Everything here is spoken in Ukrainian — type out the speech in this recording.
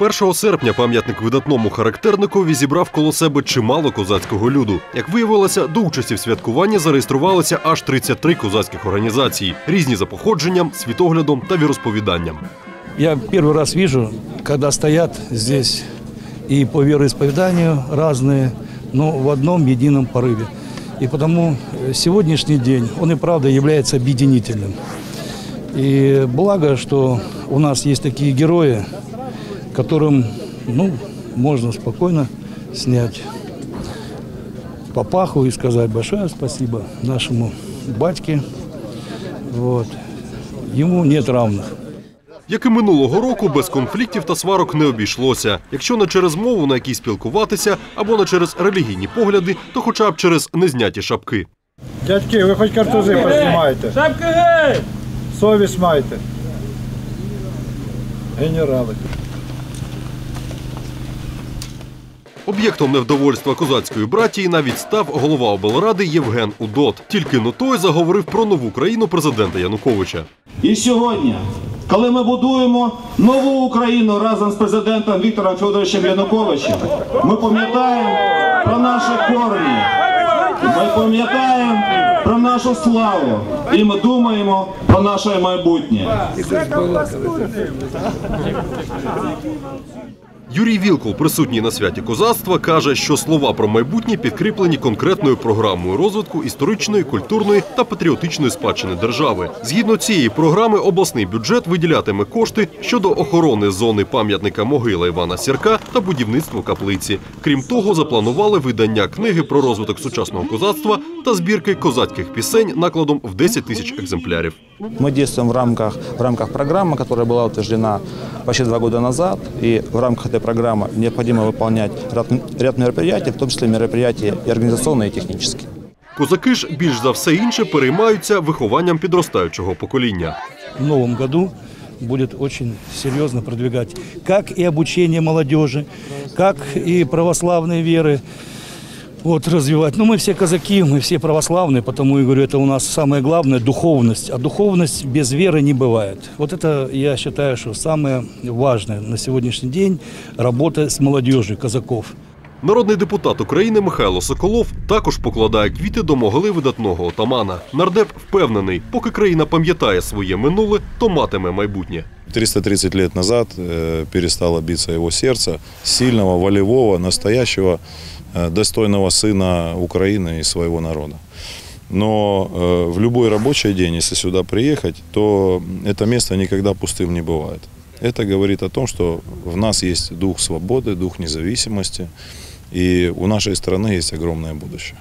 1 серпня пам'ятник видатному характерникові зібрав коло себе чимало козацького люду. Як виявилося, до участі в святкуванні зареєструвалися аж 33 козацьких організації, різні за походженням, світоглядом та віросповіданням. Я первый раз вижу, когда стоят здесь и по вероисповеданию разные, но в одном едином порыве. И потому э, сегодняшний день, он и правда является объединительным. И благо, что у нас есть такие герои, которым ну, можно спокойно снять папаху и сказать большое спасибо нашему батьке. Вот. Ему нет равных. Як і минулого року, без конфліктів та сварок не обійшлося. Якщо не через мову, на якій спілкуватися, або не через релігійні погляди, то хоча б через незняті шапки. Дядьки, ви хоч картузи познімаєте. Шапки гей! Совість майте. Генерали. Об'єктом невдовольства козацької братії навіть став голова облради Євген Удот. Тільки но той заговорив про нову країну президента Януковича. І сьогодні, коли ми будуємо нову Україну разом з президентом Віктором Федоровичем Януковичем, ми пам'ятаємо про наші корні, ми пам'ятаємо про нашу славу і ми думаємо про наше майбутнє. Юрій Вілкул, присутній на святі козацтва, каже, що слова про майбутнє підкріплені конкретною програмою розвитку історичної, культурної та патріотичної спадщини держави. Згідно цієї програми, обласний бюджет виділятиме кошти щодо охорони зони пам'ятника могила Івана Сірка та будівництва каплиці. Крім того, запланували видання книги про розвиток сучасного козацтва та збірки козацьких пісень накладом в 10 тисяч екземплярів. Мы действуем в рамках, в рамках программы, которая была утверждена почти два года назад. И в рамках этой программы необходимо выполнять ряд, ряд мероприятий, в том числе мероприятия и организационные, и технические. Козаки ж більш за все інше переймаються вихованням підростаючого покоління. в новом году будет очень серьезно продвигать как и обучение молодежи, как и православные веры Вот, развивать. Ну, мы все казаки, мы все православные, потому и говорю, это у нас самое главное – духовность. А духовность без веры не бывает. Вот это, я считаю, что самое важное на сегодняшний день – работа с молодежью казаков. Народний депутат України Михайло Соколов також покладає квіти до могили видатного отамана. Нардеп впевнений, поки країна пам'ятає своє минуле, то матиме майбутнє. 330 лет назад э, перестало биться его сердце, сильного, волевого, настоящего, э, достойного сына Украины и своего народа. Но э, в любой рабочий день, если сюда приехать, то это место никогда пустым не бывает. Это говорит о том, что в нас есть дух свободы, дух независимости, и у нашей страны есть огромное будущее.